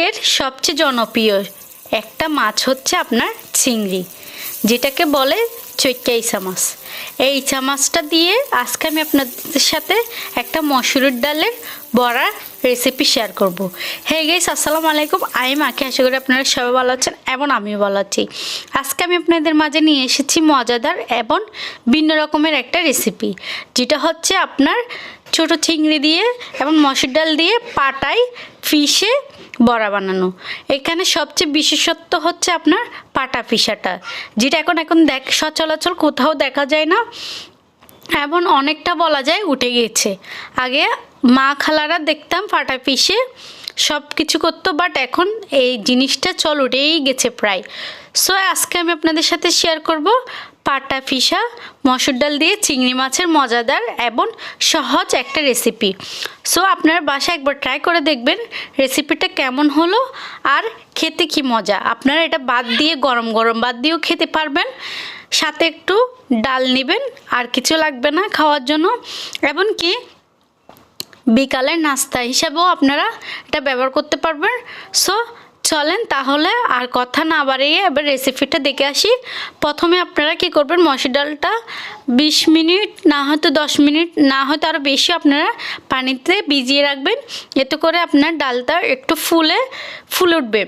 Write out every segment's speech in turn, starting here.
মার্কেটের সবচেয়ে জনপ্রিয় একটা মাছ হচ্ছে আপনার চিংড়ি, যেটাকে বলে চৈক্কা ইচা মাছ। এই ইচা মাছটা দিয়ে আজকে আমি আপনাদের সাথে একটা মসুরের ডালের বড়া রেসিপি শেয়ার করব। হে গাইস আসসালামু আলাইকুম। আমি মাকে আশা করি আপনারা সবাই ভালো আছেন এবং আমিও ভালো আছি। আজকে আমি আপনাদের মাঝে নিয়ে এসেছি মজাদার এবং ভিন্ন রকমের একটা রেসিপি যেটা হচ্ছে আপনার ছোট চিংড়ি দিয়ে এবং মসুর ডাল দিয়ে পাটায় ফিশে বড়া বানানো। এখানে সবচেয়ে বিশেষত্ব হচ্ছে আপনার পাটা ফিসাটা, যেটা এখন এখন দেখ সচলাচল কোথাও দেখা যায় না। এমন অনেকটা বলা যায় উঠে গিয়েছে। আগে মা খালারা দেখতাম ফাটা পিসে সব কিছু করতো বাট এখন এই জিনিসটা চল উঠেই গেছে প্রায়। সো আজকে আমি আপনাদের সাথে শেয়ার করব পাটা ফিসা, মসুর ডাল দিয়ে চিংড়ি মাছের মজাদার এবং সহজ একটা রেসিপি সো আপনারা বাসায় একবার ট্রাই করে দেখবেন রেসিপিটা কেমন হলো আর খেতে কি মজা। আপনারা এটা বাদ দিয়ে, গরম গরম বাদ দিয়েও খেতে পারবেন। সাথে একটু ডাল নেবেন, আর কিছু লাগবে না খাওয়ার জন্য। এমনকি বিকালের নাস্তা হিসাবেও আপনারা এটা ব্যবহার করতে পারবেন। সো চলেন, তাহলে আর কথা না বাড়িয়ে এবার রেসিপিটা দেখে আসি। প্রথমে আপনারা কি করবেন, মসুর ডালটা বিশ মিনিট, না হয়তো দশ মিনিট, না হয়তো আরও বেশি আপনারা পানিতে ভিজিয়ে রাখবেন। এতে করে আপনার ডালটা একটু ফুলে ফুলে উঠবে।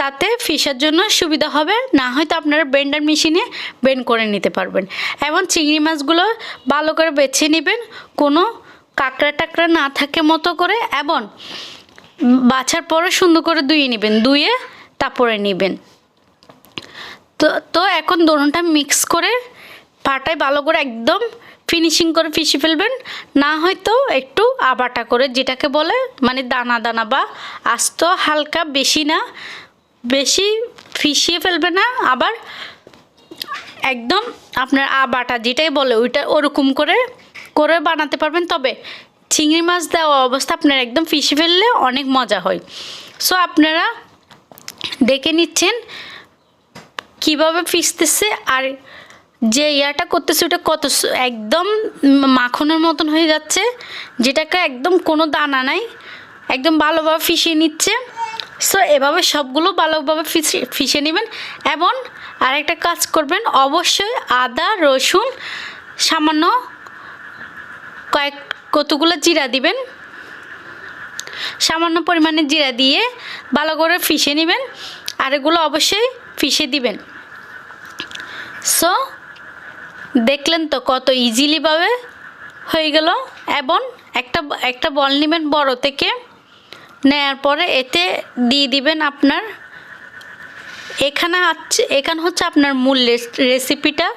তাতে ফিশার জন্য সুবিধা হবে, না হয়তো আপনারা ব্লেন্ডার মেশিনে ব্লেন্ড করে নিতে পারবেন। এবং চিংড়ি মাছগুলো ভালো করে বেছে নেবেন, কোনো কাঁকড়া টাকড়া না থাকে মতো করে। এবং বাছার পরে সুন্দর করে ধুয়ে নেবেন, ধুয়ে তারপরে নেবেন। তো তো এখন দোনোটা মিক্স করে পাটায় ভালো করে একদম ফিনিশিং করে ফিশে ফেলবেন। না হয়তো একটু আবাটা করে, যেটাকে বলে মানে দানা দানা বা আস্ত হালকা বেশি না, বেশি ফিশিয়ে ফেলবে না। আবার একদম আপনার আবাটা যেটাই বলে ওইটা ওরকম করে করে বানাতে পারবেন। তবে চিংড়ি মাছ দেওয়া অবস্থা আপনার একদম ফিশে ফেললে অনেক মজা হয়। সো আপনারা দেখে নিচ্ছেন কীভাবে ফিসতেছে আর যে ইয়াটা করতেছে ওটা কত একদম মাখনের মতন হয়ে যাচ্ছে, যেটাকে একদম কোনো দানা নাই, একদম ভালোভাবে ফিশিয়ে নিচ্ছে। সো এভাবে সবগুলো ভালোভাবে ফিশে নেবেন এবং আরেকটা কাজ করবেন, অবশ্যই আদা, রসুন, সামান্য কয়েক কতগুলো জিরা দিবেন? সামান্য পরিমাণে জিরা দিয়ে ভালো করে ফিশে নেবেন। আর এগুলো অবশ্যই ফিশে দিবেন। সো দেখলেন তো কত ইজিলিভাবে হয়ে গেল? এবং একটা একটা বল নেবেন বড় থেকে। নেয়ার পরে এতে দিয়ে দিবেন আপনার, এখানে হচ্ছে এখানে হচ্ছে আপনার মূল রেস- রেসিপিটা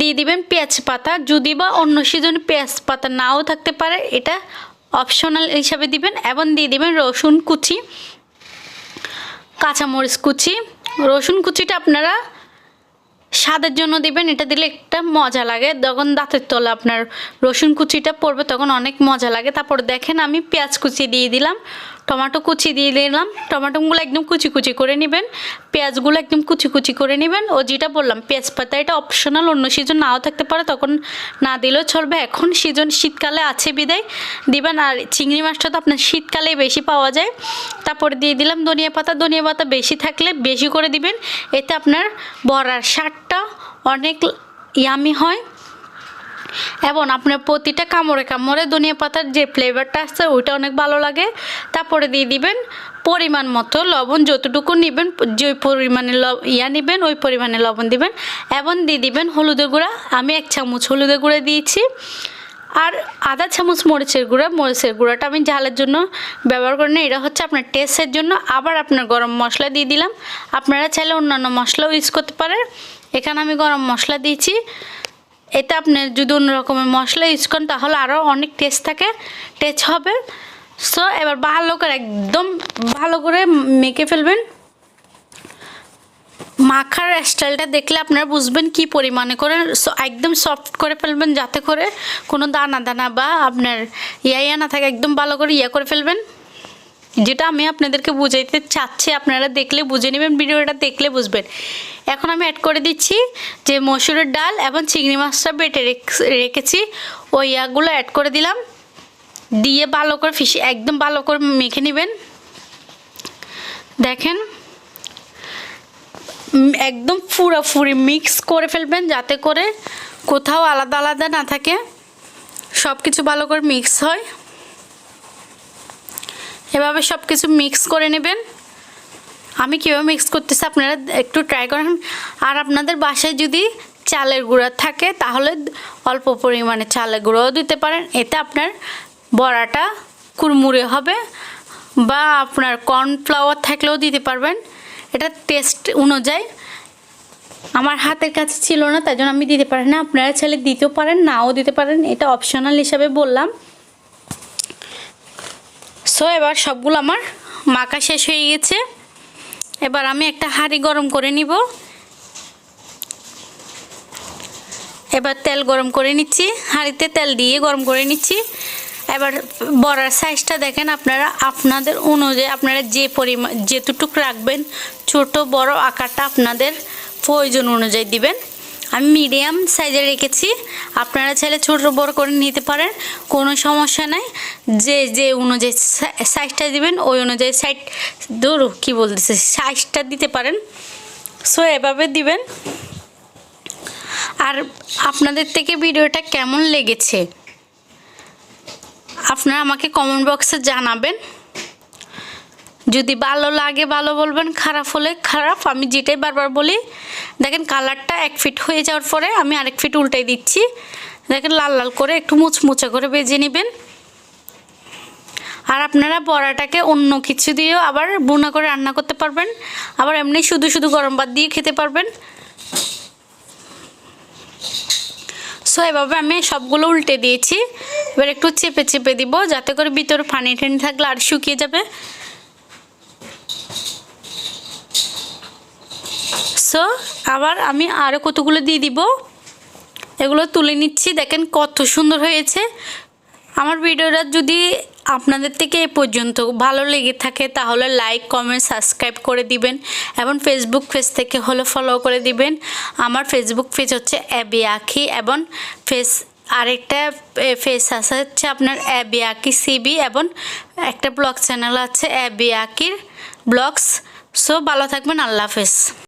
দিয়ে দিবেন পেঁয়াজ পাতা। যদি বা অন্য সিজনে পেঁয়াজ পাতা নাও থাকতে পারে, এটা অপশনাল হিসাবে দিবেন। এবং দিয়ে দিবেন রসুন কুচি, কাঁচামরিচ কুচি। রসুন কুচিটা আপনারা স্বাদের জন্য দিবেন, এটা দিলে একটা মজা লাগে। যখন দাঁতের তলা আপনার রসুন কুচিটা পড়বে, তখন অনেক মজা লাগে। তারপর দেখেন আমি পেঁয়াজ কুচি দিয়ে দিলাম। টমেটো কুচি দিয়ে দিলাম। টমেটোগুলো একদম কুচি কুচি করে নেবেন। পেঁয়াজগুলো একদম কুচি কুচি করে নেবেন। ও যেটা বললাম পেঁয়াজ পাতা এটা অপশনাল অন্য সিজন নাও থাকতে পারে, তখন না দিলেও চলবে। এখন সিজন শীতকালে আছে বিদায়। দিবেন, আর চিংড়ি মাছটা তো আপনার শীতকালে বেশি পাওয়া যায়। তারপরে দিয়ে দিলাম ধনিয়া পাতা। ধনিয়া পাতা বেশি থাকলে বেশি করে দিবেন। এতে আপনার বড়ার স্বাদটা অনেক ইয়ামি হয়। এবং আপনার প্রতিটা কামড়ে কামড়ে ধনিয়া পাতার যে ফ্লেভারটা আসছে ওইটা অনেক ভালো লাগে। তারপরে দিয়ে দিবেন পরিমাণ মতো লবণ, যতটুকু নেবেন, যে পরিমাণে ইয়া নেবেন, ওই পরিমাণে লবণ দিবেন। এবং দিয়ে দিবেন হলুদের গুঁড়া। আমি এক চামচ হলুদের গুঁড়া দিয়েছি। আর আধা চামচ মরিচের গুঁড়া। মরিচের গুঁড়াটা আমি ঝালের জন্য ব্যবহার করি না। এটা হচ্ছে আপনার টেস্টের জন্য। আবার আপনার গরম মশলা দিয়ে দিলাম। আপনারা চাইলে অন্যান্য মশলাও ইউজ করতে পারেন। এখানে আমি গরম মশলা দিয়েছি। এতে আপনি যদি অন্য রকমের মশলা ইউজ করেন, তাহলে আরও অনেক টেস্ট থাকে টেস্ট হবে। সো এবার ভালো করে একদম ভালো করে মেখে ফেলবেন। মাখার স্টাইলটা দেখলে আপনারা বুঝবেন কি পরিমাণে করে। একদম সফট করে ফেলবেন, যাতে করে কোনো দানা দানা বা আপনার ইয়া ইয়া না থাকে, একদম ভালো করে ইয়া করে ফেলবেন। যেটা আমি আপনাদেরকে বুঝাইতে চাচ্ছি, আপনারা দেখলে বুঝে নেবেন, ভিডিওটা দেখলে বুঝবেন। এখন আমি অ্যাড করে দিচ্ছি যে মসুরের ডাল এবং চিংড়ি মাছটা বেটে রেখ- রেখেছি। ওই ইয়াগুলো অ্যাড করে দিলাম। দিয়ে ভালো করে ফিশ একদম ভালো করে মেখে নেবেন। দেখেন একদম পুরোপুরি মিক্স করে ফেলবেন যাতে করে কোথাও আলাদা আলাদা না থাকে। সব কিছু ভালো করে মিক্স হয়। এভাবে সব কিছু মিক্স করে নেবেন। আমি কীভাবে মিক্স করতেছি আপনারা একটু ট্রাই করেন। আর আপনাদের বাসায় যদি চালের গুঁড়া থাকে, তাহলে অল্প পরিমাণে চালের গুঁড়োও দিতে পারেন। এতে আপনার বড়াটা কুরমুরে হবে বা আপনার কর্নফ্লাওয়ার থাকলেও দিতে পারবেন। এটা টেস্ট অনুযায়ী। আমার হাতের কাছে ছিল না, তাই জন্য আমি দিতে পারি না। আপনারা চাইলে দিতেও পারেন, নাও দিতে পারেন। এটা অপশনাল হিসাবে বললাম। সো এবার সবগুলো আমার মাখা শেষ হয়ে গেছে। এবার আমি একটা হাঁড়ি গরম করে নিব। এবার তেল গরম করে নিচ্ছি। হাঁড়িতে তেল দিয়ে গরম করে নিচ্ছি। এবার বড়ার সাইজটা দেখেন আপনারা, আপনাদের অনুযায়ী আপনারা যে পরিমাণ যেটুক রাখবেন, ছোট, বড় আকারটা আপনাদের প্রয়োজন অনুযায়ী দিবেন। আমি মিডিয়াম সাইজে রেখেছি। আপনারা চাইলে ছোটো বড় করে নিতে পারেন, কোনো সমস্যা নাই। যে যে অনুযায়ী সাইজটা দিবেন, ওই অনুযায়ী সাইড দূর কী বলতেছে সাইজটা দিতে পারেন। সো এভাবে দিবেন। আর আপনাদের থেকে ভিডিওটা কেমন লেগেছে? আপনারা আমাকে কমেন্ট বক্সে জানাবেন। যদি ভালো লাগে, ভালো বলবেন, খারাপ হলে খারাপ, আমি যেটাই বারবার বলি দেখেন কালারটা এক ফিট হয়ে যাওয়ার পরে আমি আরেক ফিট উল্টাই দিচ্ছি। দেখেন লাল লাল করে একটু মুচমুচে করে বেজে নেবেন। আর আপনারা বড়াটাকে অন্য কিছু দিয়েও আবার বুনা করে রান্না করতে পারবেন। আবার এমনি শুধু শুধু গরম ভাত দিয়ে খেতে পারবেন। সো এভাবে আমি সবগুলো উল্টে দিয়েছি। এবার একটু চেপে চেপে দিব যাতে করে ভিতরে পানি ঠানি থাকলে আর শুকিয়ে যাবে। সো আবার আমি আরও কতগুলো দিয়ে দিব? এগুলো তুলে নিচ্ছি। দেখেন কত সুন্দর হয়েছে। আমার ভিডিওটা যদি আপনাদের থেকে এ পর্যন্ত ভালো লেগে থাকে, তাহলে লাইক কমেন্ট সাবস্ক্রাইব করে দিবেন এবং ফেসবুক পেজ থেকে হলে ফলো করে দিবেন। আমার ফেসবুক পেজ হচ্ছে অ্যাবি আখি এবং ফেস আরেকটা ফেস আছে হচ্ছে আপনার অ্যাবি আকি সিবি এবং একটা ব্লগ চ্যানেল আছে অ্যাবি আকির ব্লগস সো ভালো থাকবেন, আল্লাহ হাফেজ।